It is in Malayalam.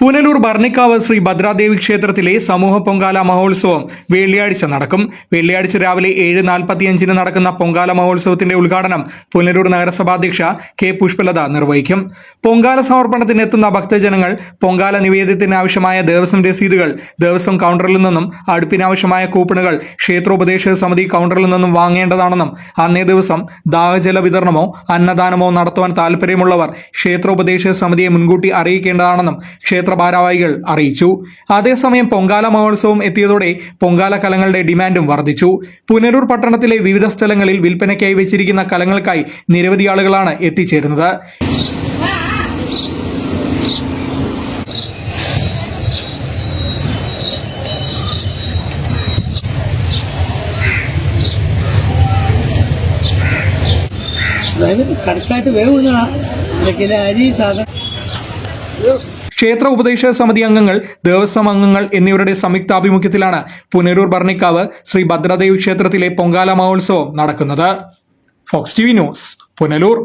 പുനലൂർ ഭർണിക്കാവ് ശ്രീ ഭദ്രാദേവി ക്ഷേത്രത്തിലെ സമൂഹ പൊങ്കാല മഹോത്സവം വെള്ളിയാഴ്ച നടക്കും. വെള്ളിയാഴ്ച രാവിലെ ഏഴ് നാൽപ്പത്തിയഞ്ചിന് നടക്കുന്ന പൊങ്കാല മഹോത്സവത്തിന്റെ ഉദ്ഘാടനം പുനലൂർ നഗരസഭാധ്യക്ഷ കെ പുഷ്പലത നിർവഹിക്കും. പൊങ്കാല സമർപ്പണത്തിന് എത്തുന്ന ഭക്തജനങ്ങൾ പൊങ്കാല നിവേദ്യത്തിന് ആവശ്യമായ ദേവസ്വം രസീതുകൾ ദേവസ്വം കൗണ്ടറിൽ നിന്നും അടുപ്പിനാവശ്യമായ കൂപ്പണുകൾ ക്ഷേത്രോപദേശക സമിതി കൗണ്ടറിൽ നിന്നും വാങ്ങേണ്ടതാണെന്നും അന്നേ ദിവസം ദാഹജല വിതരണമോ അന്നദാനമോ നടത്തുവാൻ താൽപ്പര്യമുള്ളവർ ക്ഷേത്രോപദേശക സമിതിയെ മുൻകൂട്ടി അറിയിക്കേണ്ടതാണെന്നും ക്ഷേത്ര ഭാരവാഹികൾ അറിയിച്ചു. അതേസമയം പൊങ്കാല മഹോത്സവം എത്തിയതോടെ പൊങ്കാല കലങ്ങളുടെ ഡിമാൻഡും വർദ്ധിച്ചു. പുനരൂർ പട്ടണത്തിലെ വിവിധ സ്ഥലങ്ങളിൽ വിൽപ്പനയ്ക്കായി വെച്ചിരിക്കുന്ന കലങ്ങൾക്കായി നിരവധി ആളുകളാണ് എത്തിച്ചേരുന്നത്. അതായത് കറക്റ്റായിട്ട് വേവുന്ന കിലോ അരി സാധനം. ക്ഷേത്ര ഉപദേശക സമിതി അംഗങ്ങൾ ദേവസ്വം അംഗങ്ങൾ എന്നിവരുടെ സംയുക്താഭിമുഖ്യത്തിലാണ് പുനരൂർ ഭരണിക്കാവ് ശ്രീ ഭദ്രദേവി ക്ഷേത്രത്തിലെ പൊങ്കാല മഹോത്സവം നടക്കുന്നത്. Fox T V news Punalur.